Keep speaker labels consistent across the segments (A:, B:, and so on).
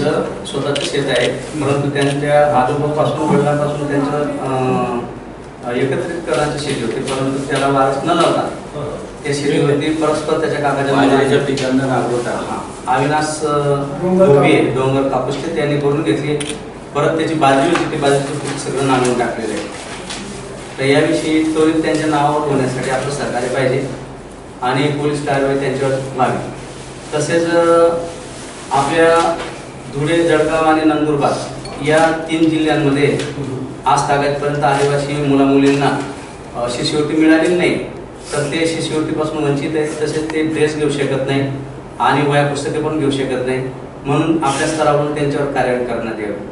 A: वर्षाचे आहेत परंतु त्यांच्या आजोबापासून वडिलांपासून त्यांचं अं, एकत्रितकरणाची शेती होती. परंतु त्याला वारस न लावता त्या शेतीवरती परस्पर त्याच्या काकाच्या
B: पिकांना
A: हा. अविनाश धोबे डोंगर कापूस. ते त्यांनी करून घेतली. परत त्याची बाजरी होती. ते बाजरीचं पीक सगळं नांगरून टाकलेलं आहे. तर याविषयी त्वरित त्यांच्या नावावर होण्यासाठी आपलं सहकार्य पाहिजे. आणि पोलीस कारवाई त्यांच्यावर व्हावी. तसेच आपल्या धुळे जळगाव आणि नंदुरबार या तीन जिल्ह्यांमध्ये आज तागायतपर्यंत आदिवासी मुलामुलींना शिष्यवृत्ती मिळालेली नाही. तर ते शिष्यवृत्तीपासून वंचित आहेत तसेच ते ड्रेस घेऊ शकत नाही आणि वया पुस्तके पण घेऊ शकत नाही म्हणून आपल्या स्तरावरून त्यांच्यावर कार्यवाही करण्यात यावी.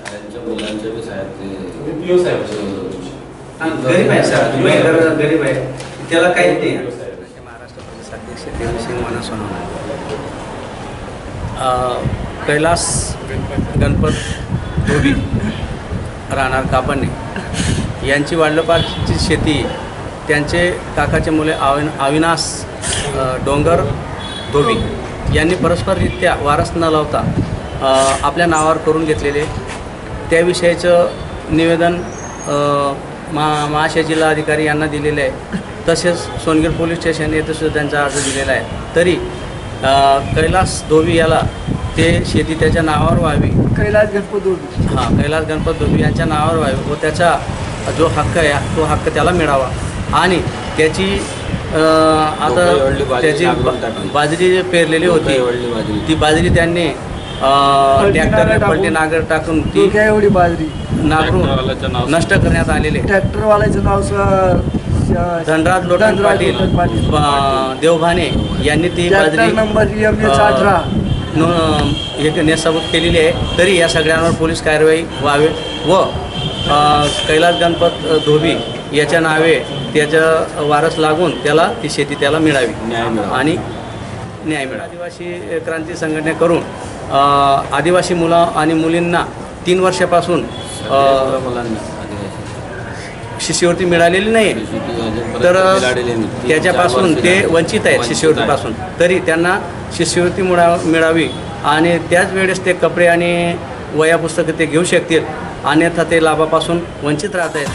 B: शाळेच्या मुलांच्या बी साहेब
C: पिओ साहेब
A: आणि गरीब आहे सर गरीब- गरीब आहे. त्याला काहीच नाही प्रदेश अध्यक्ष देवसिंग माना सोनवणे कैलास गणपत धोबी राहणार कापडणे. यांची वाडलोपाची शेती त्यांचे काकाचे मुले आविन अविनाश डोंगर धोबी यांनी परस्पररित्या वारस न लावता आपल्या नावावर करून घेतलेले. त्याविषयीचं निवेदन मा महाशय जिल्हा अधिकारी यांना दिलेले आहे. तसेच सोनगीर पोलीस स्टेशन येथे सुद्धा त्यांचा अर्ज दिलेला आहे. तरी कैलास धोबी याला ते शेती त्याच्या नावावर व्हावी.
D: कैलास गणपत उर्दू
A: हां कैलास गणपत धोबी यांच्या नावावर व्हावी व त्याचा जो हक्क आहे तो हक्क त्याला मिळावा. आणि त्याची आता त्याची. बाजरी जी पेरलेली होती. ती बाजरी त्यांनी ट्रॅक्टरने
D: नांगर
A: पलटी. नागर टाकून
D: ती काय एवढी बाजरी.
A: नागरून नष्ट करण्यात आलेले.
D: ट्रॅक्टरवाल्याचं नाव स-
A: धनराज लोटन पाटील देवभाने यांनी ती बाजरी
D: नंबर अठरा
A: नो हे नेसाबूत केलेली आहे. तरी या सगळ्यांवर पोलीस कारवाई व्हावे व अ, कैलास गणपत धोबी याच्या नावे त्याचं वारस लागून त्याला ती शेती त्याला मिळावी.
B: न्याय मिळावा.
A: आणि न्याय मिळावा. आदिवासी क्रांती संघटना करून आदिवासी मुलं आणि मुलींना तीन वर्षापासून शिष्यवृत्ती मिळालेली नाही. तर त्याच्यापासून ते वंचित आहेत शिष्यवृत्तीपासून. तरी त्यांना शिष्यवृत्ती मिळा मिळावी आणि त्याच वेळेस ते कपडे आणि वया पुस्तकं ते घेऊ शकतील. अन्यथा ते लाभापासून वंचित राहत आहेत.